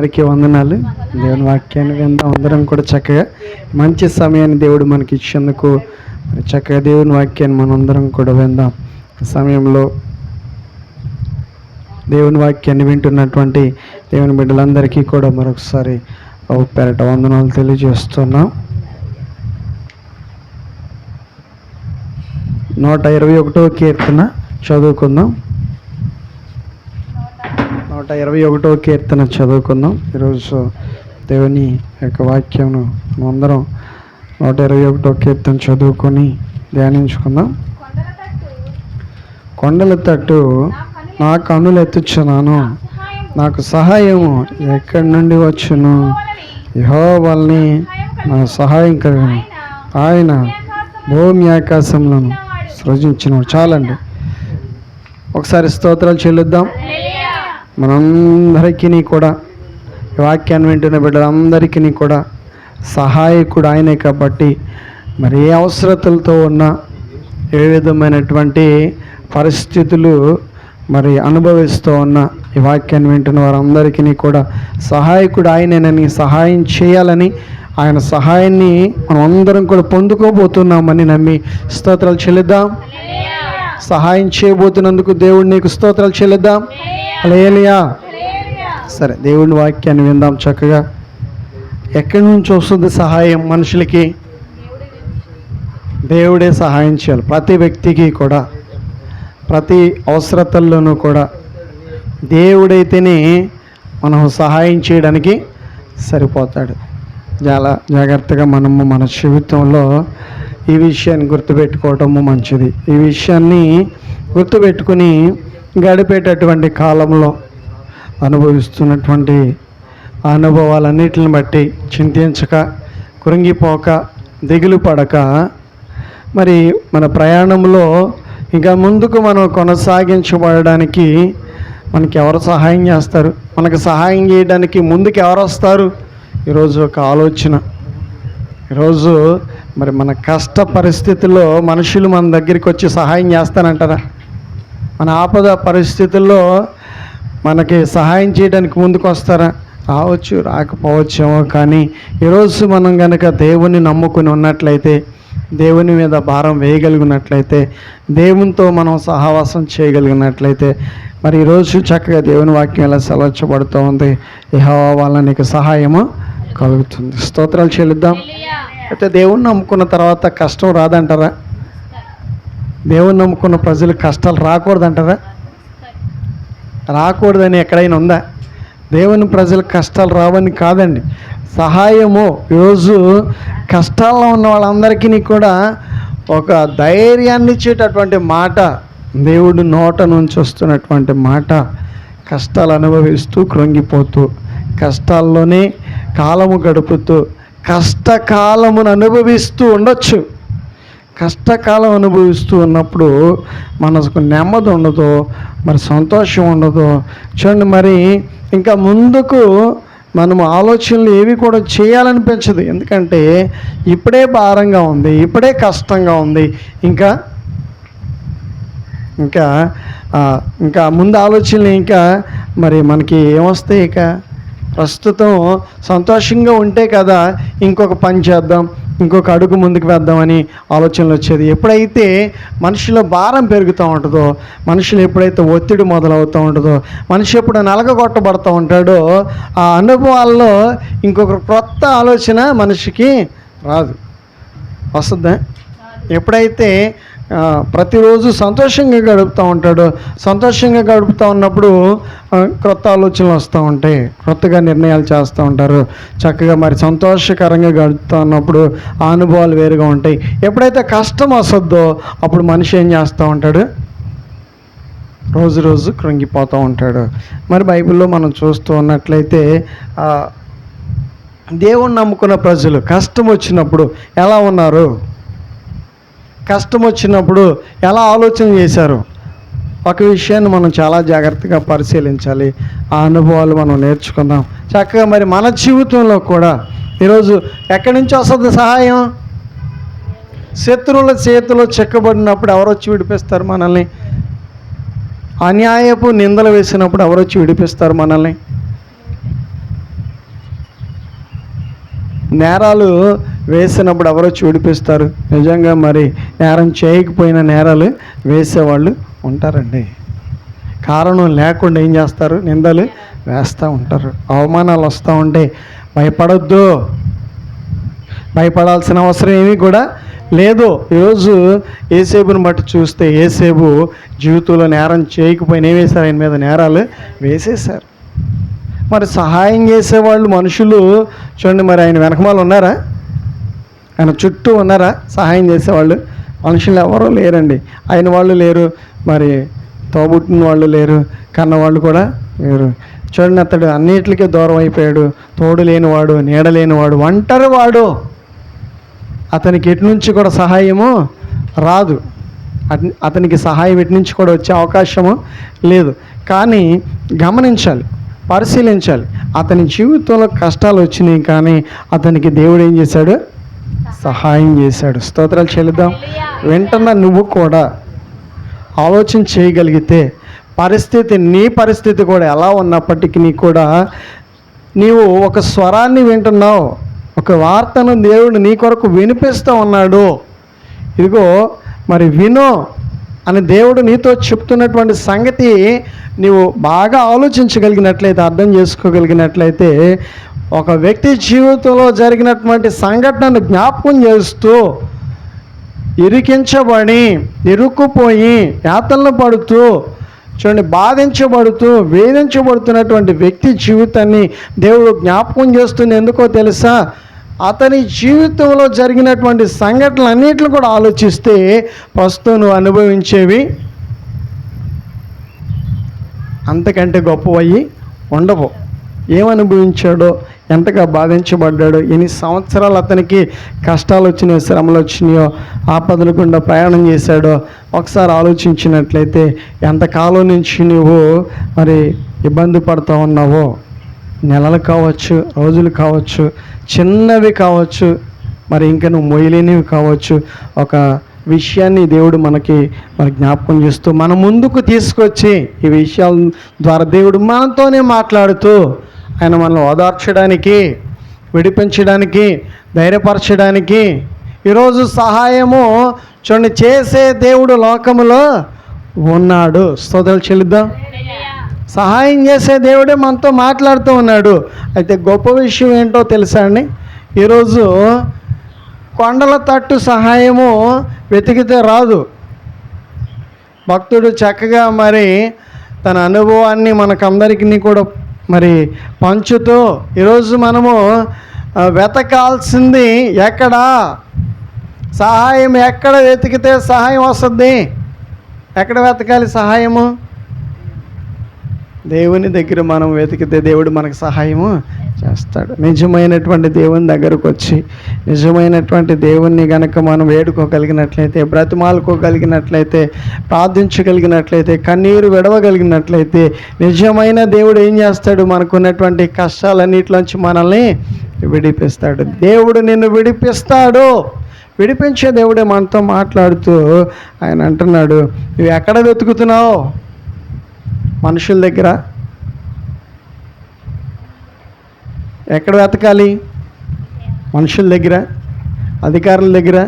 అందరికీ వందనాలు. దేవుని వాక్యాన్ని విందాం. అందరం కూడా చక్కగా మంచి సమయాన్ని దేవుడు మనకి ఇచ్చేందుకు చక్కగా దేవుని వాక్యాన్ని మనందరం కూడా విందాం. సమయంలో దేవుని వాక్యాన్ని వింటున్నటువంటి దేవుని బిడ్డలందరికీ కూడా మరొకసారి పెరట పేరట వందనాలు తెలియజేస్తున్నాం. నూట ఇరవై ఒకటో కీర్తన చదువుకుందాం. నూట ఇరవై ఒకటో కీర్తన చదువుకుందాం. ఈరోజు దేవుని యొక్క వాక్యంను అందరం నూట ఇరవై ఒకటో కీర్తన చదువుకొని ధ్యానించుకుందాం. కొండల తట్టు నా కన్నులు ఎత్తుచున్నాను నాకు సహాయము ఎక్కడి నుండి వచ్చును? యహో వాళ్ళని నా సహాయం కలిగిన. ఆయన భూమి ఆకాశంలోను సృజించిన చాలండి. ఒకసారి స్తోత్రాలు చెల్లిద్దాం. మనందరికీ కూడా వాక్యాన్ని వింటున్న బిడ్డలందరికీ కూడా సహాయకుడు ఆయనే కాబట్టి మరి ఏ అవసరతలతో ఉన్నా ఏ విధమైనటువంటి పరిస్థితులు మరి అనుభవిస్తూ ఉన్న ఈ వాక్యాన్ని వింటున్న వారందరికీ కూడా సహాయకుడు ఆయనని సహాయం చేయాలని ఆయన సహాయాన్ని మనం అందరం కూడా పొందుకోబోతున్నామని నమ్మి స్తోత్రాలు చెల్లిద్దాం. సహాయం చేయబోతున్నందుకు దేవుడు నీకు స్తోత్రాలు చెల్లిద్దాం. అలేలియా సరే దేవుడి వాక్యాన్ని విందాం చక్కగా. ఎక్కడి నుంచి వస్తుంది సహాయం మనుషులకి? దేవుడే సహాయం చేయాలి. ప్రతి వ్యక్తికి కూడా ప్రతి అవసరతల్లోనూ కూడా దేవుడైతేనే మనం సహాయం చేయడానికి సరిపోతాడు. చాలా జాగ్రత్తగా మనము మన జీవితంలో ఈ విషయాన్ని గుర్తుపెట్టుకోవటము మంచిది. ఈ విషయాన్ని గుర్తుపెట్టుకుని గడిపేటటువంటి కాలంలో అనుభవిస్తున్నటువంటి అనుభవాలన్నిటిని బట్టి చింతించక కృంగిపోక దిగులు పడక మరి మన ప్రయాణంలో ఇంకా ముందుకు మనం కొనసాగించబడడానికి మనకి ఎవరు సహాయం చేస్తారు? మనకు సహాయం చేయడానికి ముందుకు ఎవరు వస్తారు? ఈరోజు ఒక ఆలోచన. ఈరోజు మరి మన కష్ట పరిస్థితుల్లో మనుషులు మన దగ్గరికి వచ్చి సహాయం చేస్తానంటారా? మన ఆపద పరిస్థితుల్లో మనకి సహాయం చేయడానికి ముందుకు వస్తారా? రావచ్చు రాకపోవచ్చేమో కానీ ఈరోజు మనం కనుక దేవుని నమ్ముకుని ఉన్నట్లయితే దేవుని మీద భారం వేయగలిగినట్లయితే దేవునితో మనం సహవాసం చేయగలిగినట్లయితే మరి ఈరోజు చక్కగా దేవుని వాక్యం ఎలా సెలవచ్చబడుతూ ఉంది యెహోవా వల్ల నీకు సహాయము కలుగుతుంది. స్తోత్రాలు చెల్లిద్దాం. అయితే దేవుణ్ణి నమ్ముకున్న తర్వాత కష్టం రాదంటారా? దేవుణ్ణి నమ్ముకున్న ప్రజలు కష్టాలు రాకూడదంటారా? రాకూడదని ఎక్కడైనా ఉందా? దేవుని ప్రజలు కష్టాలు రావని కాదండి. సహాయము ఈరోజు కష్టాల్లో ఉన్న వాళ్ళందరికీ కూడా ఒక ధైర్యాన్ని ఇచ్చేటటువంటి మాట దేవుడు నోట నుంచి వస్తున్నటువంటి మాట కష్టాలు అనుభవిస్తూ కృంగిపోతూ కష్టాల్లోనే కాలము గడుపుతూ కష్టకాలమును అనుభవిస్తూ ఉండొచ్చు. కష్టకాలం అనుభవిస్తూ ఉన్నప్పుడు మనకు నెమ్మది ఉండదు మరి సంతోషం ఉండదు చూడండి మరి ఇంకా ముందుకు మనము ఆలోచనలు ఏవి కూడా చేయాలనిపించదు. ఎందుకంటే ఇప్పుడే భారంగా ఉంది ఇప్పుడే కష్టంగా ఉంది. ఇంకా ఇంకా ఇంకా ముందు ఆలోచనలు ఇంకా మరి మనకి ఏమొస్తాయి ఇక? ప్రస్తుతం సంతోషంగా ఉంటే కదా ఇంకొక పని చేద్దాం ఇంకొక అడుగు ముందుకు వేద్దామని ఆలోచనలు వచ్చేది. ఎప్పుడైతే మనిషిలో భారం పెరుగుతూ ఉంటుందో మనుషులు ఎప్పుడైతే ఒత్తిడి మొదలవుతూ ఉంటుందో మనిషి ఎప్పుడు నలగగొట్టబడుతూ ఉంటాడో ఆ అనుభవాల్లో ఇంకొక క్రొత్త ఆలోచన మనిషికి రాదు. వస్తుందా? ఎప్పుడైతే ప్రతిరోజు సంతోషంగా గడుపుతూ ఉంటాడు. సంతోషంగా గడుపుతూ ఉన్నప్పుడు క్రొత్త ఆలోచనలు వస్తూ ఉంటాయి. క్రొత్తగా నిర్ణయాలు చేస్తూ ఉంటారు. చక్కగా మరి సంతోషకరంగా గడుపుతూ ఉన్నప్పుడు ఆ అనుభవాలు వేరుగా ఉంటాయి. ఎప్పుడైతే కష్టం వస్తుందో అప్పుడు మనిషి ఏం చేస్తూ ఉంటాడు? రోజు రోజు కృంగిపోతూ ఉంటాడు. మరి బైబిల్లో మనం చూస్తూ ఉన్నట్లయితే దేవుణ్ణి నమ్ముకున్న ప్రజలు కష్టం వచ్చినప్పుడు ఎలా ఉన్నారు? కష్టం వచ్చినప్పుడు ఎలా ఆలోచన చేశారు? ఒక విషయాన్ని మనం చాలా జాగ్రత్తగా పరిశీలించాలి. ఆ అనుభవాలు మనం నేర్చుకుందాం. చక్కగా మరి మన జీవితంలో కూడా ఈరోజు ఎక్కడి నుంచి వస్తుంది సహాయం? శత్రువుల చేతిలో చెక్కబడినప్పుడు ఎవరొచ్చి విడిపిస్తారు మనల్ని? అన్యాయపు నిందలు వేసినప్పుడు ఎవరొచ్చి విడిపిస్తారు మనల్ని? నేరాలు వేసినప్పుడు ఎవరో చూడిపిస్తారు. నిజంగా మరి నేరం చేయకపోయిన నేరాలు వేసేవాళ్ళు ఉంటారండి. కారణం లేకుండా ఏం చేస్తారు? నిందలు వేస్తూ ఉంటారు. అవమానాలు వస్తూ ఉంటే భయపడొద్దు. భయపడాల్సిన అవసరం ఏమీ కూడా లేదు. ఈరోజు ఏసేబుని బట్టి చూస్తే ఏసేబు జీవితంలో నేరం చేయకపోయినా ఏం వేశారు ఆయన మీద నేరాలు వేసేశారు. మరి సహాయం చేసేవాళ్ళు మనుషులు చూడండి మరి ఆయన వెనకమాల ఉన్నారా? ఆయన చుట్టూ ఉన్నారా? సహాయం చేసేవాళ్ళు మనుషులు ఎవరూ లేరండి. ఆయన వాళ్ళు లేరు మరి తోబుట్టిన వాళ్ళు లేరు కన్న వాళ్ళు కూడా లేరు. చూడండి అతడు అన్నిటికీ దూరం అయిపోయాడు. తోడు లేనివాడు నీడ లేనివాడు ఒంటరి వాడు. అతనికి ఎటు నుంచి కూడా సహాయము రాదు. అతనికి సహాయం ఎటు నుంచి కూడా వచ్చే అవకాశము లేదు. కానీ గమనించాలి. పరిశీలించాలి. అతని జీవితంలో కష్టాలు వచ్చినాయి కానీ అతనికి దేవుడు ఏం చేశాడు? సహాయం చేశాడు. స్తోత్రాలు చెల్లిద్దాం. వెంటనే నువ్వు కూడా ఆలోచన చేయగలిగితే పరిస్థితి నీ పరిస్థితి కూడా ఎలా ఉన్నప్పటికీ నీ కూడా నీవు ఒక స్వరాన్ని వింటున్నావు. ఒక వార్తను దేవుడు నీ కొరకు వినిపిస్తూ ఉన్నాడు. ఇదిగో మరి వినో. అని దేవుడు నీతో చెప్తున్నటువంటి సంగతి నీవు బాగా ఆలోచించగలిగినట్లయితే అర్థం చేసుకోగలిగినట్లయితే ఒక వ్యక్తి జీవితంలో జరిగినటువంటి సంఘటనను జ్ఞాపకం చేస్తూ ఇరికించబడి ఇరుక్కుపోయి యాతలను పడుతూ చూడండి బాధించబడుతూ వేధించబడుతున్నటువంటి వ్యక్తి జీవితాన్ని దేవుడు జ్ఞాపకం చేస్తుంది. ఎందుకో తెలుసా? అతని జీవితంలో జరిగినటువంటి సంఘటనలన్నింటిని కూడా ఆలోచిస్తే ప్రస్తుతం నువ్వు అనుభవించేవి అంతకంటే గొప్పవయ్యి ఉండవు. ఏమనుభవించాడో ఎంతగా బాధించబడ్డాడో ఎన్ని సంవత్సరాలు అతనికి కష్టాలు వచ్చినాయో శ్రమలు వచ్చినాయో ఆపదల గుండా ప్రయాణం చేశాడో ఒకసారి ఆలోచించినట్లయితే ఎంతకాలం నుంచి నువ్వు మరి ఇబ్బంది పడుతూ ఉన్నావో? నెలలు కావచ్చు రోజులు కావచ్చు చిన్నవి కావచ్చు మరి ఇంకా నువ్వు మొయ్యలేనివి కావచ్చు ఒక విషయాన్ని దేవుడు మనకి మన జ్ఞాపకం చేస్తూ మన ముందుకు తీసుకొచ్చి ఈ విషయాల ద్వారా దేవుడు మనతోనే మాట్లాడుతూ ఆయన మనల్ని ఓదార్చడానికి విడిపించడానికి ధైర్యపరచడానికి ఈరోజు సహాయము చూడండి చేసే దేవుడు లోకములో ఉన్నాడు. స్తోత్రాలు చెల్లిద్దాం. సహాయం చేసే దేవుడే మనతో మాట్లాడుతూ ఉన్నాడు. అయితే గొప్ప విషయం ఏంటో తెలుసా అండి? ఈరోజు కొండల తట్టు సహాయము వెతికితే రాదు. భక్తుడు చక్కగా మరి తన అనుభవాన్ని మనకందరికీ కూడా మరి పంచుతూ ఈరోజు మనము వెతకాల్సింది ఎక్కడా? సహాయం ఎక్కడ వెతికితే సహాయం వస్తుంది? ఎక్కడ వెతకాలి సహాయము? దేవుని దగ్గర మనం వెతికితే దేవుడు మనకు సహాయము చేస్తాడు. నిజమైనటువంటి దేవుని దగ్గరకు వచ్చి నిజమైనటువంటి దేవుణ్ణి గనక మనం వేడుకోగలిగినట్లయితే బ్రతిమాలుకోగలిగినట్లయితే ప్రార్థించగలిగినట్లయితే కన్నీరు విడవగలిగినట్లయితే నిజమైన దేవుడు ఏం చేస్తాడు? మనకున్నటువంటి కష్టాలన్నిటిలోంచి మనల్ని విడిపిస్తాడు. దేవుడు నిన్ను విడిపిస్తాడు. విడిపించే దేవుడే మనతో మాట్లాడుతూ ఆయన అంటున్నాడు నువ్వు ఎక్కడ వెతుకుతున్నావు? మనుషుల దగ్గర ఎక్కడ వెతకాలి? మనుషుల దగ్గర అధికారుల దగ్గర.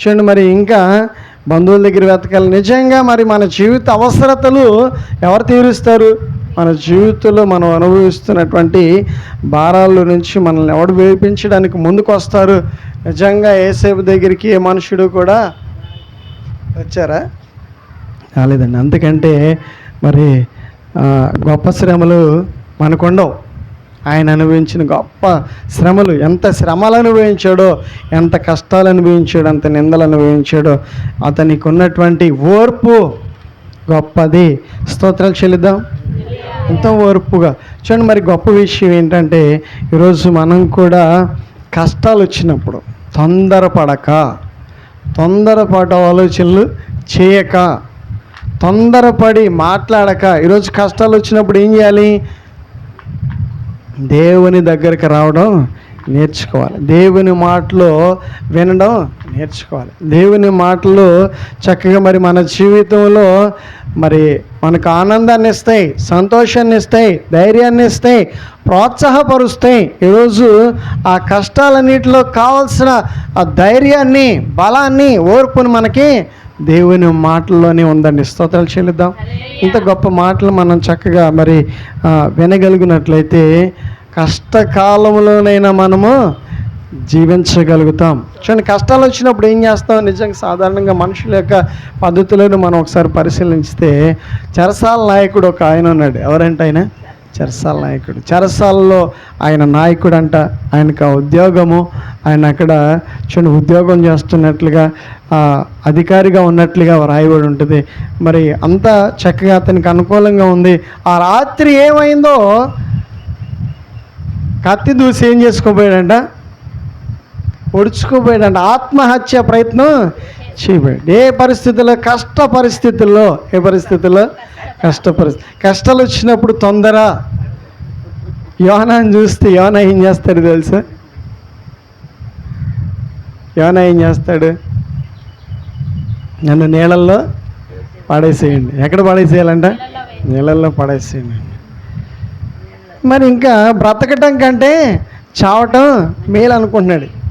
చూడండి మరి ఇంకా బంధువుల దగ్గర వెతకాలి. నిజంగా మరి మన జీవిత అవసరతలు ఎవరు తీరుస్తారు? మన జీవితంలో మనం అనుభవిస్తున్నటువంటి భారాల నుంచి మనల్ని ఎవడు వేపించడానికి ముందుకు వస్తారు నిజంగా ఏసేపు దగ్గరికి ఏ మనుషుడు కూడా వచ్చారా? రాలేదండి అందుకంటే మరి గొప్ప శ్రమలు మనకుండవు. ఆయన అనుభవించిన గొప్ప శ్రమలు ఎంత శ్రమలు అనుభవించాడో ఎంత కష్టాలు అనుభవించాడో అంత నిందలు అనుభవించాడో అతనికి ఉన్నటువంటి ఓర్పు గొప్పది. స్తోత్రాలు చెల్లిద్దాం. ఎంత ఓర్పుగా. చూడండి మరి గొప్ప విషయం ఏంటంటే ఈరోజు మనం కూడా కష్టాలు వచ్చినప్పుడు తొందరపడక తొందరపాటు ఆలోచనలు చేయక తొందరపడి మాట్లాడక ఈరోజు కష్టాలు వచ్చినప్పుడు ఏం చేయాలి? దేవుని దగ్గరికి రావడం నేర్చుకోవాలి. దేవుని మాటలు వినడం నేర్చుకోవాలి. దేవుని మాటలు చక్కగా మరి మన జీవితంలో మరి మనకు ఆనందాన్ని ఇస్తాయి సంతోషాన్ని ఇస్తాయి ధైర్యాన్ని ఇస్తాయి ప్రోత్సాహపరుస్తాయి. ఈరోజు ఆ కష్టాలన్నిటిలో కావాల్సిన ఆ ధైర్యాన్ని బలాన్ని ఓర్పుని మనకి దేవుని మాటల్లోనే ఉందండి. స్తోత్రాలు చెల్లిద్దాం. ఇంత గొప్ప మాటలు మనం చక్కగా మరి వినగలిగినట్లయితే కష్టకాలంలోనైనా మనము జీవించగలుగుతాం. చూడండి కష్టాలు వచ్చినప్పుడు ఏం చేస్తాం? నిజంగా సాధారణంగా మనుషుల యొక్క పద్ధతులను మనం ఒకసారి పరిశీలించితే చెరసాల నాయకుడు ఒక ఆయన ఉన్నాడు. ఎవరంటే ఆయన? చెరసాల నాయకుడు. చెరసాలలో ఆయన నాయకుడు అంట ఆయనకు ఆ ఉద్యోగము ఆయన అక్కడ చిన్న ఉద్యోగం చేస్తున్నట్లుగా అధికారిగా ఉన్నట్లుగా రాయబడి ఉంటుంది. మరి అంతా చక్కగా అతనికి అనుకూలంగా ఉంది. ఆ రాత్రి ఏమైందో కత్తి దూసి ఏం చేసుకోబోయాడంట? పొడుచుకోపోయాడంట ఆత్మహత్య ప్రయత్నం చేయబడి ఏ పరిస్థితుల్లో? కష్ట పరిస్థితుల్లో. ఏ పరిస్థితుల్లో? కష్ట పరిస్థితి కష్టాలు వచ్చినప్పుడు తొందర. యోనాన్ని చూస్తే యోన ఏం చేస్తాడు తెలుసా? యోన ఏం చేస్తాడు? నన్ను నీళ్ళల్లో పడేసేయండి. ఎక్కడ పడేసేయాలంట? నీళ్ళల్లో పడేసేయండి. మరి ఇంకా బ్రతకటం కంటే చావటం మేలు అనుకుంటున్నాడు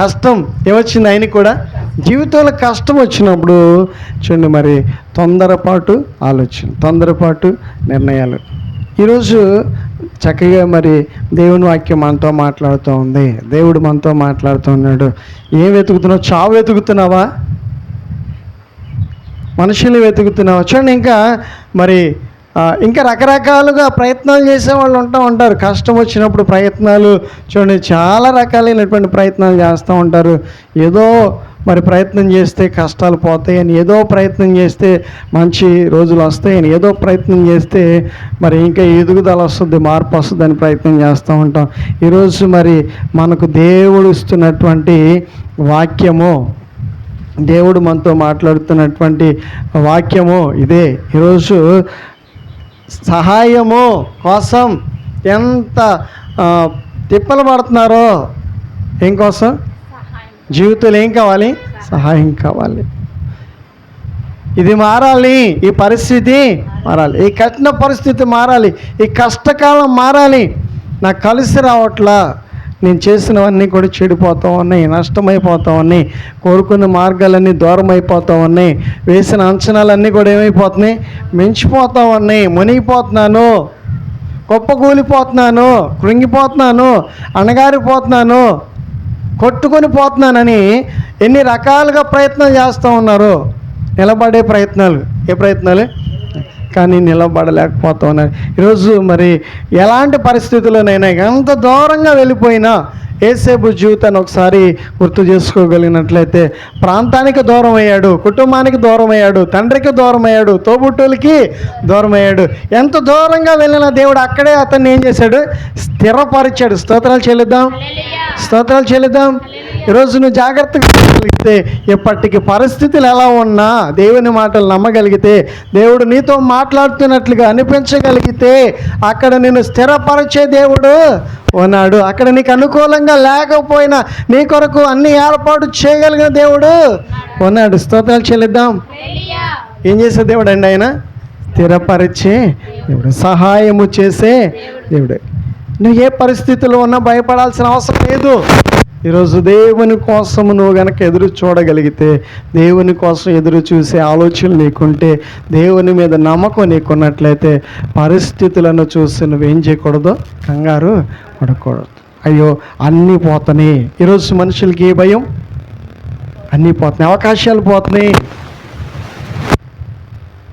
కష్టం ఏమొచ్చింది ఆయనకి కూడా? జీవితంలో కష్టం వచ్చినప్పుడు చూడండి మరి తొందరపాటు ఆలోచన తొందరపాటు నిర్ణయాలు. ఈరోజు చక్కగా మరి దేవుని వాక్యం మనతో మాట్లాడుతూ ఉంది. దేవుడు మనతో మాట్లాడుతూ ఉన్నాడు. ఏం వెతుకుతున్నావు? చావు వెతుకుతున్నావా? మనుషులు వెతుకుతున్నావా? చూడండి ఇంకా మరి ఇంకా రకరకాలుగా ప్రయత్నాలు చేసే వాళ్ళు ఉంటా ఉంటారు. కష్టం వచ్చినప్పుడు ప్రయత్నాలు చూడండి చాలా రకాలైనటువంటి ప్రయత్నాలు చేస్తూ ఉంటారు. ఏదో మరి ప్రయత్నం చేస్తే కష్టాలు పోతాయని ఏదో ప్రయత్నం చేస్తే మంచి రోజులు వస్తాయని ఏదో ప్రయత్నం చేస్తే మరి ఇంకా ఎదుగుదల వస్తుంది మార్పు వస్తుందని ప్రయత్నం చేస్తూ ఉంటాం. ఈరోజు మరి మనకు దేవుడు ఇస్తున్నటువంటి వాక్యము దేవుడు మనతో మాట్లాడుతున్నటువంటి వాక్యము ఇదే. ఈరోజు సహాయము కోసం ఎంత తిప్పలు పడుతున్నారో ఏం కోసం? జీవితంలో ఏం కావాలి? సహాయం కావాలి. ఇది మారాలి ఈ పరిస్థితి మారాలి ఈ కఠిన పరిస్థితి మారాలి ఈ కష్టకాలం మారాలి. నాకు కలిసి రావట్లా. నేను చేసినవన్నీ కూడా చెడిపోతా ఉన్నాయి నష్టమైపోతూ ఉన్నాయి కోరుకున్న మార్గాలన్నీ దూరం అయిపోతూ ఉన్నాయి వేసిన అంచనాలన్నీ కూడా ఏమైపోతున్నాయి? మించిపోతూ ఉన్నాయి మునిగిపోతున్నాను కుప్పకూలిపోతున్నాను కృంగిపోతున్నాను అణగారిపోతున్నాను కొట్టుకొని పోతున్నానని ఎన్ని రకాలుగా ప్రయత్నాలు చేస్తూ ఉన్నారు? నిలబడే ప్రయత్నాలు. ఏ ప్రయత్నాలు? కానీ నిలబడలేకపోతా ఉన్నారు ఈరోజు మరి ఎలాంటి పరిస్థితుల్లోనైనా ఎంత దూరంగా వెళ్ళిపోయినా ఏసేపు జీవితాన్ని ఒకసారి గుర్తు చేసుకోగలిగినట్లయితే ప్రాంతానికి దూరం అయ్యాడు కుటుంబానికి దూరం అయ్యాడు తండ్రికి దూరం అయ్యాడు తోబుట్టులకి దూరం అయ్యాడు. ఎంత దూరంగా వెళ్ళిన దేవుడు అక్కడే అతన్ని ఏం చేశాడు? స్థిరపరిచాడు. స్తోత్రాలు చెల్లిద్దాం. స్తోత్రాలు చెల్లిద్దాం. ఈరోజు నువ్వు జాగ్రత్తగా చేయగలిగితే ఎప్పటికి పరిస్థితులు ఎలా ఉన్నా దేవుని మాటలు నమ్మగలిగితే దేవుడు నీతో మాట్లాడుతున్నట్లుగా అనిపించగలిగితే అక్కడ నేను స్థిరపరిచే దేవుడు ఉన్నాడు. అక్కడ నీకు అనుకూలంగా లేకపోయినా నీ కొరకు అన్ని ఏర్పాటు చేయగలిగిన దేవుడు ఉన్నాడు. స్తోత్రాలు చెల్లిద్దాం. ఏం చేసే దేవుడు అండి ఆయన? స్థిరపరిచే దేవుడు సహాయము చేసే దేవుడు. నువ్వు ఏ పరిస్థితిలో ఉన్నా భయపడాల్సిన అవసరం లేదు. ఈరోజు దేవుని కోసం నువ్వు గనక ఎదురు చూడగలిగితే దేవుని కోసం ఎదురు చూసే ఆలోచనలు నీకుంటే దేవుని మీద నమ్మకం నీకున్నట్లయితే పరిస్థితులను చూసి నువ్వేం చేయకూడదు? కంగారు పడకూడదు. అయ్యో అన్నీ పోతున్నాయి. ఈరోజు మనుషులకి ఏ భయం? అన్నీ పోతున్నాయి. అవకాశాలు పోతున్నాయి.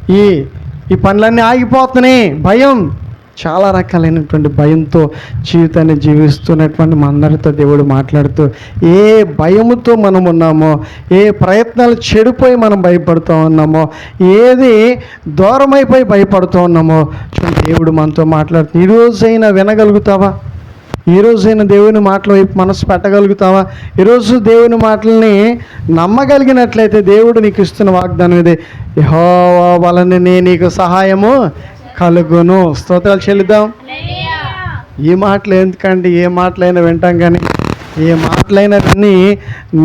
ఈ ఈ పనులన్నీ ఆగిపోతున్నాయి. భయం. చాలా రకాలైనటువంటి భయంతో జీవితాన్ని జీవిస్తున్నటువంటి మనందరితో దేవుడు మాట్లాడుతూ ఏ భయముతో మనం ఉన్నామో ఏ ప్రయత్నాలు చెడిపోయి మనం భయపడుతూ ఉన్నామో ఏది దూరమైపోయి భయపడుతూ ఉన్నామో చూడండి దేవుడు మనతో మాట్లాడుతూ ఈరోజైనా వినగలుగుతావా? ఈరోజైనా దేవుని మాటల వైపు మనసు పెట్టగలుగుతావా? ఈరోజు దేవుని మాటల్ని నమ్మగలిగినట్లయితే దేవుడు నీకు ఇస్తున్న వాగ్దానం ఇది హో వలన నేను నీకు సహాయము కలుగును. స్తోత్రాలు చెల్లిద్దాం. ఈ మాటలు ఎందుకండి? ఏ మాటలైనా వింటాం కానీ ఏ మాటలైనా విని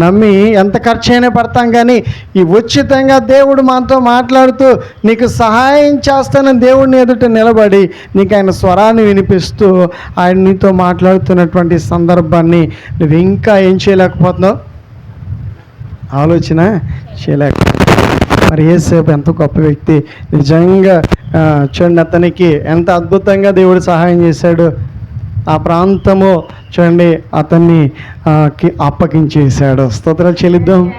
నమ్మి ఎంత ఖర్చు అయినా పడతాం కానీ ఈ ఉచితంగా దేవుడు మనతో మాట్లాడుతూ నీకు సహాయం చేస్తానని దేవుడిని ఎదుట నిలబడి నీకు ఆయన స్వరాన్ని వినిపిస్తూ ఆయన నీతో మాట్లాడుతున్నటువంటి సందర్భాన్ని నువ్వు ఇంకా ఏం చేయలేకపోతున్నావు? ఆలోచన చేయలేక మరి ఏసేపు ఎంత గొప్ప వ్యక్తి. నిజంగా చూడండి అతనికి ఎంత అద్భుతంగా దేవుడు సహాయం చేశాడు. ఆ ప్రాంతము చూడండి అతన్ని అప్పగించేశాడు. స్తోత్రాలు చెల్లిద్దాం.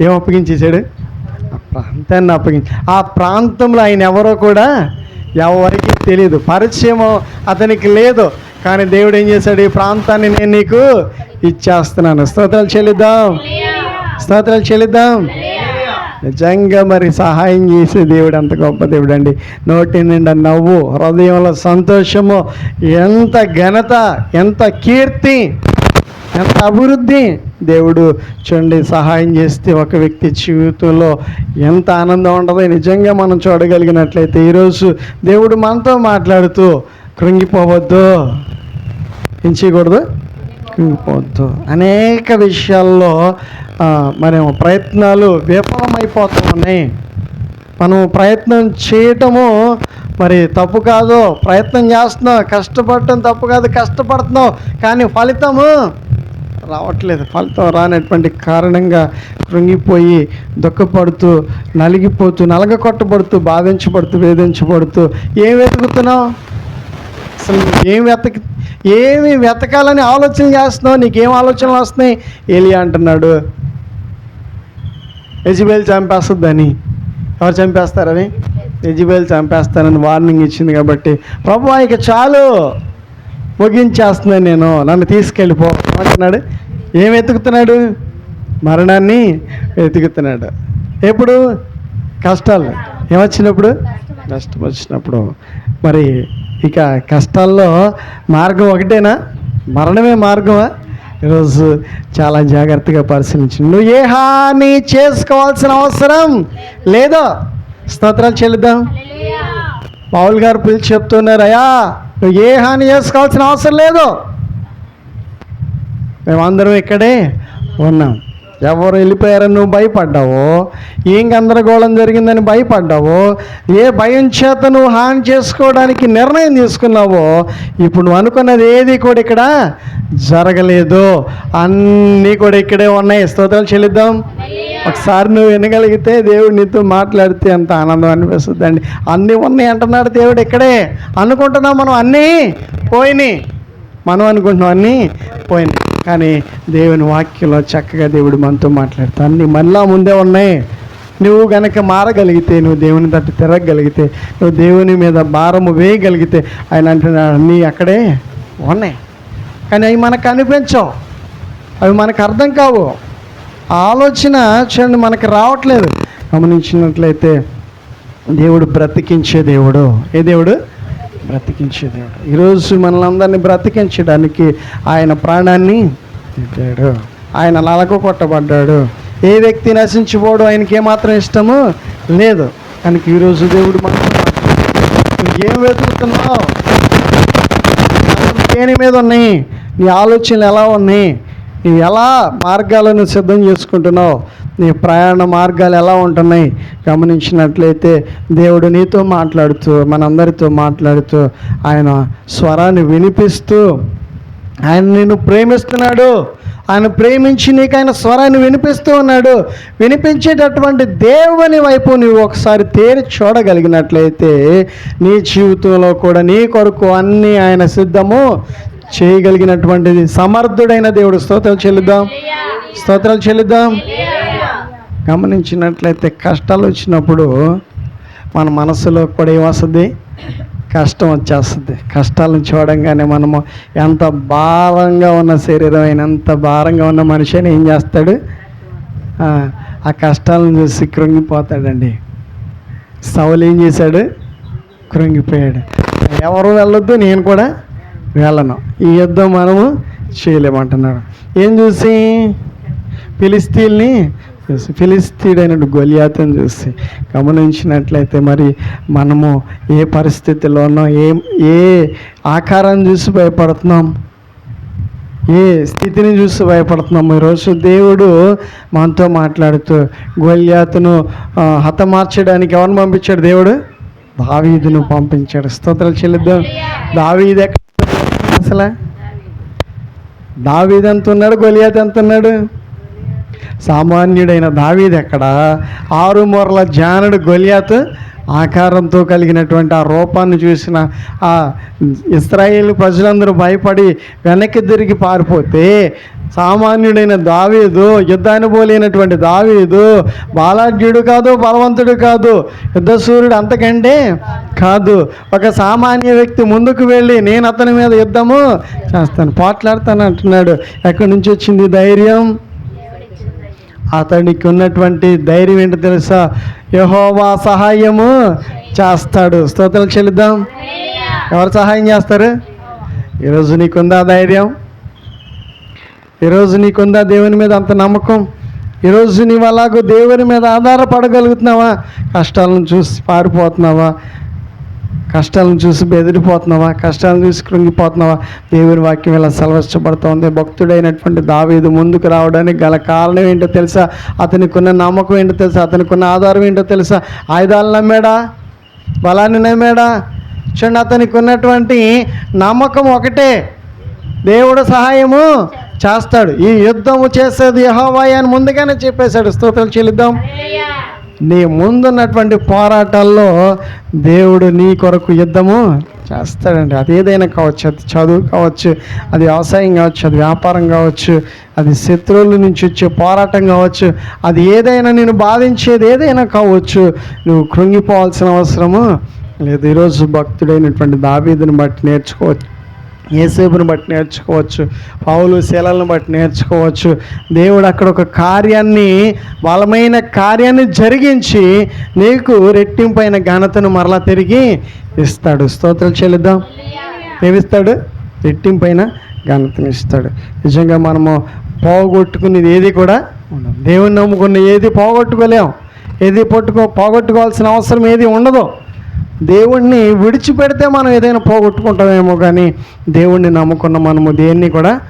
ఏం అప్పగించేశాడు? ఆ ప్రాంతాన్ని అప్పగించి ఆ ప్రాంతంలో ఆయన ఎవరో కూడా ఎవరికి తెలియదు పరిచయము అతనికి లేదు. కానీ దేవుడు ఏం చేశాడు? ఈ ప్రాంతాన్ని నేను నీకు ఇచ్చేస్తున్నాను. స్తోత్రాలు చెల్లిద్దాం. స్తోత్రాలు చెల్లిద్దాం. నిజంగా మరి సహాయం చేసే దేవుడు అంత గొప్ప దేవుడు అండి నోటి నిండా నవ్వు హృదయంలో సంతోషము ఎంత ఘనత ఎంత కీర్తి ఎంత అభివృద్ధి దేవుడు చూడండి సహాయం చేస్తే ఒక వ్యక్తి జీవితంలో ఎంత ఆనందం ఉండదో నిజంగా మనం చూడగలిగినట్లయితే ఈరోజు దేవుడు మనతో మాట్లాడుతూ కృంగిపోవద్దు. ఏం కృంగిపోవద్దు. అనేక విషయాల్లో మనం ప్రయత్నాలు విఫలమైపోతూ ఉన్నాయి మనం ప్రయత్నం చేయటము మరి తప్పు కాదు. ప్రయత్నం చేస్తున్నాం కష్టపడటం తప్పు కాదు కష్టపడుతున్నాం కానీ ఫలితము రావట్లేదు. ఫలితం రానటువంటి కారణంగా కృంగిపోయి దుఃఖపడుతూ నలిగిపోతూ నలగ కొట్టబడుతూ బాధించబడుతూ వేధించబడుతూ ఏం వెతుకుతున్నావు? అసలు ఏం వెతక ఏమి వెతకాలని ఆలోచన చేస్తున్నావు? నీకేం ఆలోచనలు వస్తున్నాయి? ఏలి అంటున్నాడు. ఎజిబేల్ చంపేస్తుందని ఎవరు చంపేస్తారని? ఎజిబేల్ చంపేస్తానని వార్నింగ్ ఇచ్చింది కాబట్టి ప్రభు ఇక చాలు. ముగించేస్తున్నాను నేను. నన్ను తీసుకెళ్ళిపో అంటున్నాడు ఏం వెతుకుతున్నాడు? మరణాన్ని వెతుకుతున్నాడు. ఎప్పుడు? కష్టాలు ఏమొచ్చినప్పుడు? కష్టం వచ్చినప్పుడు మరి ఇక కష్టాల్లో మార్గం ఒకటేనా? మరణమే మార్గమా? ఈరోజు చాలా జాగ్రత్తగా పరిశీలించి నువ్వు ఏ హాని చేసుకోవాల్సిన అవసరం లేదో స్తోత్రాలు చెల్లిద్దాం. పౌల్ గారు పిలిచి చెప్తున్నారు అయ్యా నువ్వు ఏ హాని చేసుకోవాల్సిన అవసరం లేదు మేమందరం ఇక్కడే ఉన్నాం. ఎవరు వెళ్ళిపోయారని నువ్వు భయపడ్డావు? ఏం గందరగోళం జరిగిందని భయపడ్డావు? ఏ భయం చేత నువ్వు హాని చేసుకోవడానికి నిర్ణయం తీసుకున్నావో? ఇప్పుడు నువ్వు అనుకున్నది ఏది కూడా ఇక్కడ జరగలేదు. అన్నీ కూడా ఇక్కడే ఉన్నాయి. స్తోత్రాలు చెల్లిద్దాం. ఒకసారి నువ్వు వినగలిగితే దేవుడు నీతో మాట్లాడితే ఎంత ఆనందం అనిపిస్తుంది అండి అన్నీ ఉన్నాయి అంటున్నాడు దేవుడు ఇక్కడే. అనుకుంటున్నాం మనం అన్నీ పోయినాయి. మనం అనుకుంటున్నాం అన్నీ పోయినాయి. కానీ దేవుని వాక్యంలో చక్కగా దేవుడు మనతో మాట్లాడతా అన్ని మళ్ళా ముందే ఉన్నాయి. నువ్వు గనక మారగలిగితే నువ్వు దేవుని తట్టు తిరగగలిగితే నువ్వు దేవుని మీద భారము వేయగలిగితే ఆయన అంటున్నాడు అన్నీ అక్కడే ఉన్నాయి. కానీ అవి మనకు కనిపించవు అవి మనకు అర్థం కావు. ఆలోచన చూడండి మనకు రావట్లేదు. గమనించినట్లయితే దేవుడు బ్రతికించే దేవుడు. ఏ దేవుడు? బ్రతికించే దేవుడు ఈరోజు మనల్ని అందరినీ బ్రతికించడానికి ఆయన ప్రాణాన్ని తిట్టాడు ఆయన నలగ కొట్టబడ్డాడు. ఏ వ్యక్తి నశించిపోవడం ఆయనకి ఏమాత్రం ఇష్టము లేదు. కనుక ఈరోజు దేవుడు మనతో ఏం వెతుకుతున్నావు? దేని మీద ఉన్నాయి? నీ ఆలోచనలు ఎలా ఉన్నాయి? నువ్వు ఎలా మార్గాలను సిద్ధం చేసుకుంటున్నావు? నీ ప్రయాణ మార్గాలు ఎలా ఉంటున్నాయి గమనించినట్లయితే దేవుడు నీతో మాట్లాడుతూ మనందరితో మాట్లాడుతూ ఆయన స్వరాన్ని వినిపిస్తూ ఆయన నిన్ను ప్రేమిస్తున్నాడు. ఆయన ప్రేమించి నీకు ఆయన స్వరాన్ని వినిపిస్తూ ఉన్నాడు. వినిపించేటటువంటి దేవుని వైపు నువ్వు ఒకసారి తేరి చూడగలిగినట్లయితే నీ జీవితంలో కూడా నీ కొరకు అన్నీ ఆయన సిద్ధము చేయగలిగినటువంటిది. సమర్థుడైన దేవుడు. స్తోత్రాలు చెల్లిద్దాం. స్తోత్రాలు చెల్లిద్దాం. గమనించినట్లయితే కష్టాలు వచ్చినప్పుడు మన మనసులో కూడా ఏమొస్తుంది? కష్టం వచ్చేస్తుంది. కష్టాలను చూడంగానే మనము ఎంత భారంగా ఉన్న శరీరం అయినా ఎంత భారంగా ఉన్న మనిషి ఏం చేస్తాడు? ఆ, కష్టాలను చూసి కృంగిపోతాడండి. సౌలు ఏం చేశాడు? కృంగిపోయాడు. ఎవరు వెళ్ళొద్దు నేను కూడా వెళ్ళను. ఈ యుద్ధం మనము చేయలేమంటున్నాడు. ఏం చూసి? పిలిస్తీల్ని చూసి ఫిలిస్తీడైన గొలియాతను చూసి గమనించినట్లయితే మరి మనము ఏ పరిస్థితిలోనో ఏ ఏ ఆకారాన్ని చూసి భయపడుతున్నాం? ఏ స్థితిని చూసి భయపడుతున్నాము ఈరోజు దేవుడు మనతో మాట్లాడుతూ గొల్యాతును హతమార్చడానికి ఎవరిని పంపించాడు దేవుడు? దావీదును పంపించాడు. స్తోత్రాలు చెల్లిద్దాం. దావీదు ఎక్కడ? అసలు? దావీదు ఎంత ఉన్నాడు? గొలియాత్ ఎంత ఉన్నాడు? సామాన్యుడైన దావీదు ఎక్కడ? ఆరుమూరల జానుడు గొలియాత్ ఆకారంతో కలిగినటువంటి ఆ రూపాన్ని చూసిన ఆ ఇస్రాయేల్ ప్రజలందరూ భయపడి వెనక్కి తిరిగి పారిపోతే సామాన్యుడైన దావీదు యుద్ధాన్ని పోలేనటువంటి దావీదు బాలాఢ్యుడు కాదు బలవంతుడు కాదు యుద్ధసూర్యుడు అంతకంటే కాదు. ఒక సామాన్య వ్యక్తి ముందుకు వెళ్ళి నేను అతని మీద యుద్ధము చేస్తాను పోట్లాడతాను అంటున్నాడు. ఎక్కడి నుంచి వచ్చింది ధైర్యం? అతనికి ఉన్నటువంటి ధైర్యం ఏంటో తెలుసా? యహోవా సహాయము చేస్తాడు. స్తోత్రాలు చెల్లిద్దాం. ఎవరు సహాయం చేస్తారు? ఈరోజు నీకుందా ధైర్యం? ఈరోజు నీకుందా దేవుని మీద అంత నమ్మకం? ఈరోజు నీవు అలాగో దేవుని మీద ఆధారపడగలుగుతున్నావా? కష్టాలను చూసి పారిపోతున్నావా? కష్టాలను చూసి బెదిరిపోతున్నావా? కష్టాలను చూసి కృంగిపోతున్నావా? దేవుని వాక్యం ఇలా సెలవిష్టపడుతోంది భక్తుడైనటువంటి దావీదు ముందుకు రావడానికి గల కారణం ఏంటో తెలుసా? అతనికి ఉన్న నమ్మకం ఏంటో తెలుసా? అతనికి ఉన్న ఆధారం ఏంటో తెలుసా? ఆయుధాలు నమ్మాడా? బలాన్ని నమ్మాడా? చూడండి అతనికి ఉన్నటువంటి నమ్మకం ఒకటే. దేవుడు సహాయము చేస్తాడు. ఈ యుద్ధము చేసేది యెహోవాయే అని ముందుగానే చెప్పేశాడు. స్తోత్రాలు చెల్లిద్దాం. నీ ముందున్నటువంటి పోరాటాల్లో దేవుడు నీ కొరకు యుద్ధము చేస్తాడండి. అది ఏదైనా కావచ్చు అది చదువు కావచ్చు అది వ్యవసాయం కావచ్చు అది వ్యాపారం కావచ్చు అది శత్రువుల నుంచి వచ్చే పోరాటం కావచ్చు అది ఏదైనా నేను బాధించేది ఏదైనా కావచ్చు నువ్వు కృంగిపోవాల్సిన అవసరము లేదు. ఈరోజు భక్తుడైనటువంటి దాబీదుని బట్టి నేర్చుకోవచ్చు. ఏసేపుని బట్టి నేర్చుకోవచ్చు పావులు శీలలను బట్టి నేర్చుకోవచ్చు. దేవుడు అక్కడ ఒక కార్యాన్ని బలమైన కార్యాన్ని జరిగించి నీకు రెట్టింపైన ఘనతను మరలా తిరిగి ఇస్తాడు. స్తోత్రం చెల్లిద్దాం. ఏమిస్తాడు? రెట్టింపైన ఘనతను ఇస్తాడు. నిజంగా మనము పోగొట్టుకునేది ఏది కూడా ఉండదు. దేవుని నమ్ముకున్న ఏది పోగొట్టుకోలేం. ఏది పట్టుకో పోగొట్టుకోవాల్సిన అవసరం ఏది ఉండదు. దేవుణ్ణి విడిచిపెడితే మనం ఏదైనా పోగొట్టుకుంటామేమో కానీ దేవుణ్ణి నమ్ముకున్న మనము దేన్ని కూడా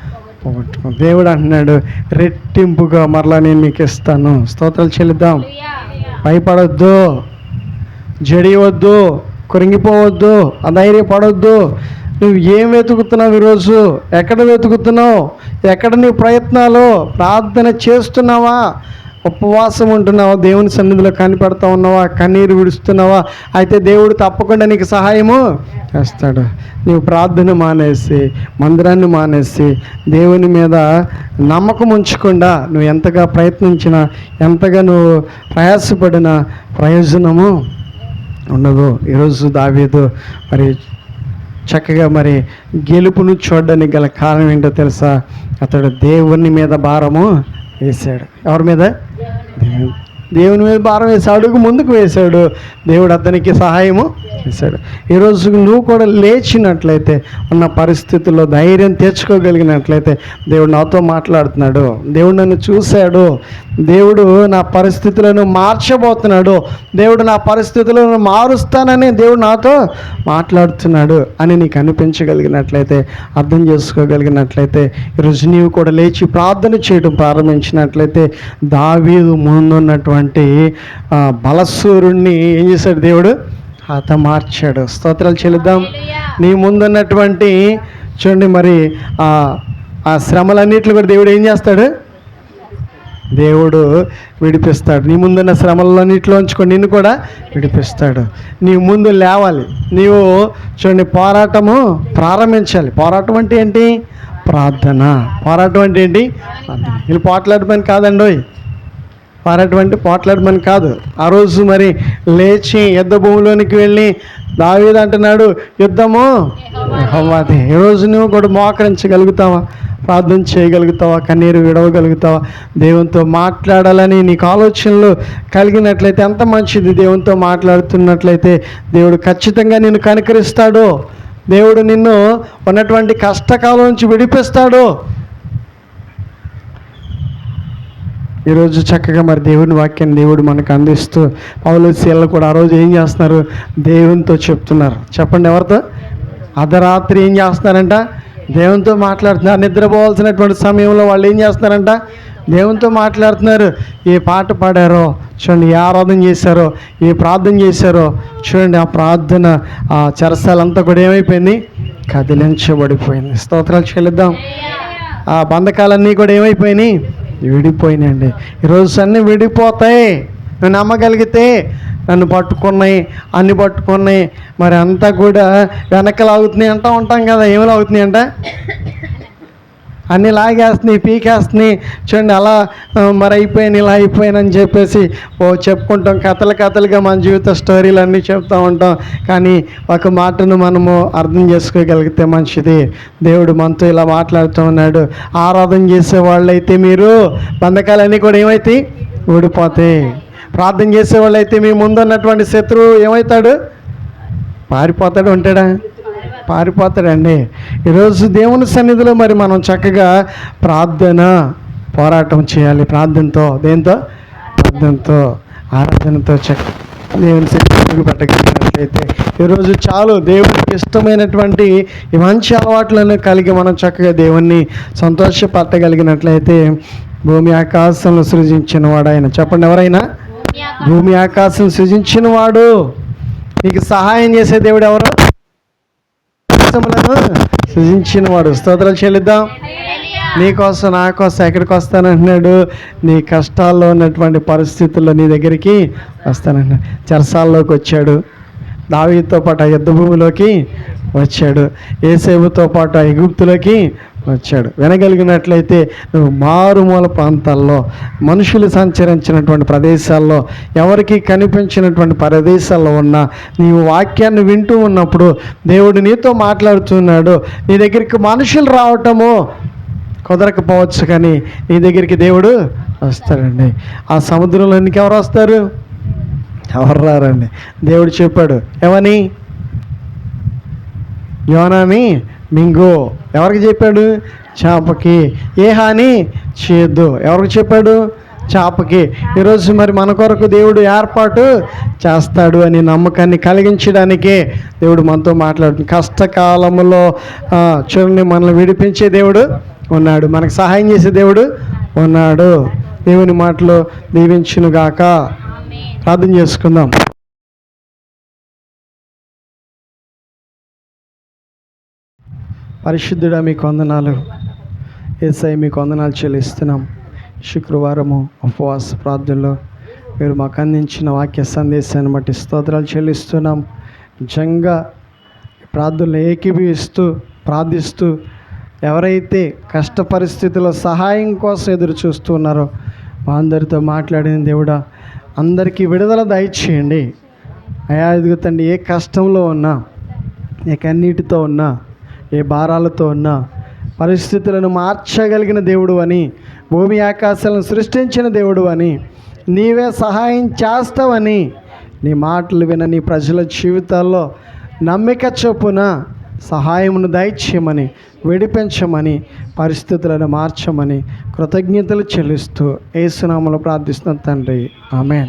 పోగొట్టుకో. దేవుడు అంటున్నాడు రెట్టింపుగా మరలా నేను మీకు ఇస్తాను. స్తోత్రాలు చెల్లిద్దాం. భయపడొద్దు. జడియవద్దు. కృంగిపోవద్దు. అధైర్యపడొద్దు. నువ్వు ఏం వెతుకుతున్నావు ఈరోజు? ఎక్కడ వెతుకుతున్నావు? ఎక్కడ నీ ప్రయత్నాలు? ప్రార్థన చేస్తున్నావా? ఉపవాసం ఉంటున్నావా? దేవుని సన్నిధిలో కనిపెడతా ఉన్నావా? కన్నీరు విడుస్తున్నావా? అయితే దేవుడు తప్పకుండా నీకు సహాయము చేస్తాడు. నీవు ప్రార్థన మానేసి మందిరాన్ని మానేసి దేవుని మీద నమ్మకం ఉంచకుండా నువ్వు ఎంతగా ప్రయత్నించినా ఎంతగా నువ్వు ప్రయాసపడినా ప్రయోజనము ఉండదు. ఈరోజు దావీదు మరి చక్కగా మరి గెలుపును చూడడానికి గల కారణం ఏంటో తెలుసా? అతడు దేవుని మీద భారము వేశాడు. ఎవరి మీద? దేవుని- దేవుని మీద భారం వేసి అడుగు ముందుకు వేశాడు. దేవుడు అతనికి సహాయము చేశాడు. ఈరోజు నువ్వు కూడా లేచినట్లయితే ఉన్న పరిస్థితుల్లో ధైర్యం తెచ్చుకోగలిగినట్లయితే దేవుడు నాతో మాట్లాడుతున్నాడు. దేవుడు నన్ను చూశాడు. దేవుడు నా పరిస్థితులను మార్చబోతున్నాడు. దేవుడు నా పరిస్థితులను మారుస్తానని దేవుడు నాతో మాట్లాడుతున్నాడు అని నీకు అనిపించగలిగినట్లయితే అర్థం చేసుకోగలిగినట్లయితే ఈరోజు నీవు కూడా లేచి ప్రార్థన చేయడం ప్రారంభించినట్లయితే దావీదు ముందున్నటువంటి బలసూరుణ్ణి ఏం చేశాడు దేవుడు? హత మార్చాడు. స్తోత్రాలు చెల్లిద్దాం. నీ ముందున్నటువంటి చూడండి మరి ఆ శ్రమలన్నిట్లు కూడా దేవుడు ఏం చేస్తాడు? దేవుడు విడిపిస్తాడు. నీ ముందున్న శ్రమలన్నింటిలో ఉంచుకొని నిన్ను కూడా విడిపిస్తాడు. నీ ముందు లేవాలి. నీవు చూడండి పోరాటము ప్రారంభించాలి. పోరాటం అంటే ఏంటి? ప్రార్థన. పోరాటం అంటే ఏంటి? ప్రార్థన. వీళ్ళు పోట్లాడమని కాదండి పోరాటం పోట్లాడమని కాదు. ఆ రోజు మరి లేచి యుద్ధ భూమిలోనికి వెళ్ళి దావీదు అంటున్నాడు యుద్ధము? యెహోవాదే ఈ రోజు నువ్వు కూడా మోకరించగలుగుతావా? ప్రార్థన చేయగలుగుతావా? కన్నీరు విడవగలుగుతావా? దేవునితో మాట్లాడాలని నీకు ఆలోచనలు కలిగినట్లయితే ఎంత మంచిది దేవునితో మాట్లాడుతున్నట్లయితే దేవుడు ఖచ్చితంగా నిన్ను కనికరిస్తాడు. దేవుడు నిన్ను ఉన్నటువంటి కష్టకాలం నుంచి విడిపిస్తాడు. ఈరోజు చక్కగా మరి దేవుని వాక్యాన్ని దేవుడు మనకు అందిస్తూ పౌలు శీలలు కూడా ఆ రోజు ఏం చేస్తున్నారు? దేవునితో చెప్తున్నారు. చెప్పండి ఎవరితో? అర్ధరాత్రి ఏం చేస్తున్నారంట? దేవునితో మాట్లాడుతున్నారు. నిద్రపోవాల్సినటువంటి సమయంలో వాళ్ళు ఏం చేస్తున్నారంట? దేవునితో మాట్లాడుతున్నారు. ఏ పాట పాడారో? చూడండి ఏ ఆరాధన చేశారో? ఏ ప్రార్థన చేశారో? చూడండి ఆ ప్రార్థన ఆ చెరసాలంతా కూడా ఏమైపోయింది? కదిలించబడిపోయింది. స్తోత్రాలు చెల్లిద్దాం. ఆ బంధకాలన్నీ కూడా ఏమైపోయినాయి? విడిపోయినాయండి. ఈరోజు అన్నీ విడిపోతాయి. నువ్వు నమ్మగలిగితే నన్ను పట్టుకున్నాయి అన్ని పట్టుకున్నాయి. మరి అంతా కూడా వెనకలాగుతున్నాయి అంటూ ఉంటాం కదా ఏమి లాగుతున్నాయి అంట? అన్నీ లాగేస్తున్నాయి పీకేస్తున్నాయి. చూడండి అలా మరి అయిపోయాను ఇలా అయిపోయాను అని చెప్పేసి ఓ చెప్పుకుంటాం. కథలు కథలుగా మన జీవిత స్టోరీలు అన్నీ చెప్తూ ఉంటాం. కానీ ఒక మాటను మనము అర్థం చేసుకోగలిగితే మంచిది. దేవుడు మనతో ఇలా మాట్లాడుతూ ఉన్నాడు. ఆరాధన చేసే వాళ్ళైతే మీరు బంధకాలన్నీ కూడా ఏమవుతాయి ఊడిపోతాయి. ప్రార్థన చేసే వాళ్ళైతే మీ ముందున్నటువంటి శత్రువు ఏమవుతాడు? పారిపోతాడు ఉంటాడా? పారిపోతాడండి ఈరోజు దేవుని సన్నిధిలో మరి మనం చక్కగా ప్రార్థన పోరాటం చేయాలి. ప్రార్థనతో దేంతో? ప్రార్థనతో ఆరాధనతో చక్క దేవుని శక్తి పెట్టగలిగినట్లయితే ఈరోజు చాలు దేవునికి ఇష్టమైనటువంటి ఈ మంచి అలవాట్లను కలిగి మనం చక్కగా దేవుణ్ణి సంతోషపట్టగలిగినట్లయితే భూమి ఆకాశంలో సృజించిన వాడు ఆయన చెప్పండి ఎవరైనా? భూమి ఆకాశం సృజించిన వాడు. నీకు సహాయం చేసే దేవుడు ఎవరు? ఆకాశములను సృజించిన వాడు. స్తోత్రాలు చెల్లిద్దాం. నీకోసం నా కోసం ఎక్కడికి వస్తానంటున్నాడు? నీ కష్టాల్లో ఉన్నటువంటి పరిస్థితుల్లో నీ దగ్గరికి వస్తానంటున్నాడు. చెరసాల్లోకి వచ్చాడు. దావీతో పాటు ఆ యుద్ధ భూమిలోకి వచ్చాడు. ఏసేబుతో పాటు ఆ ఎగుప్తులోకి వచ్చాడు. వినగలిగినట్లయితే నువ్వు మారుమూల ప్రాంతాల్లో మనుషులు సంచరించినటువంటి ప్రదేశాల్లో ఎవరికి కనిపించినటువంటి ప్రదేశాల్లో ఉన్న నీవు వాక్యాన్ని వింటూ ఉన్నప్పుడు దేవుడు నీతో మాట్లాడుతున్నాడు నీ దగ్గరికి మనుషులు రావటము కుదరకపోవచ్చు కానీ నీ దగ్గరికి దేవుడు వస్తాడండి. ఆ సముద్రంలోనికి ఎవరు వస్తారు? ఎవరు రారండి? దేవుడు చెప్పాడు ఏమని యోనాని? మింగు. ఎవరికి చెప్పాడు? చేపకి. ఏ హాని? చేయొద్దు ఎవరికి చెప్పాడు? చేపకి. ఈరోజు మరి మన కొరకు దేవుడు ఏర్పాటు చేస్తాడు అని నమ్మకాన్ని కలిగించడానికే దేవుడు మనతో మాట్లాడుతుంది. కష్టకాలంలో ఆ, చూడండి మనల్ని విడిపించే దేవుడు ఉన్నాడు. మనకు సహాయం చేసే దేవుడు ఉన్నాడు. దేవుని మాటలో దీవించునుగాక. ప్రార్థన చేసుకుందాం. పరిశుద్ధుడా మీకు వందనాలు. ఏసై మీకు వందనాలు చెల్లిస్తున్నాం. శుక్రవారము ఉపవాస ప్రార్థనలో మీరు మాకు అందించిన వాక్య సందేశాన్ని బట్టి స్తోత్రాలు చెల్లిస్తున్నాం. నిజంగా ప్రార్థనలు ఏకీభవిస్తూ ప్రార్థిస్తూ ఎవరైతే కష్ట పరిస్థితుల్లో సహాయం కోసం ఎదురు చూస్తున్నారో మా అందరితో మాట్లాడిన దేవుడా అందరికీ విడుదల దయచేయండి. అయా ఎదుగుతండి ఏ కష్టంలో ఉన్నా ఏ కన్నీటితో ఉన్నా ఏ భారాలతో ఉన్నా పరిస్థితులను మార్చగలిగిన దేవుడు అని భూమి ఆకాశాలను సృష్టించిన దేవుడు అని నీవే సహాయం చేస్తావని నీ మాటలు విన నీ ప్రజల జీవితాల్లో నమ్మిక చొప్పున సహాయమును దయచేయమని విడిపించమని పరిస్థితులను మార్చమని కృతజ్ఞతలు చెల్లిస్తూ ఏసునామలు ప్రార్థిస్తున్న తండ్రి. ఆమెన్.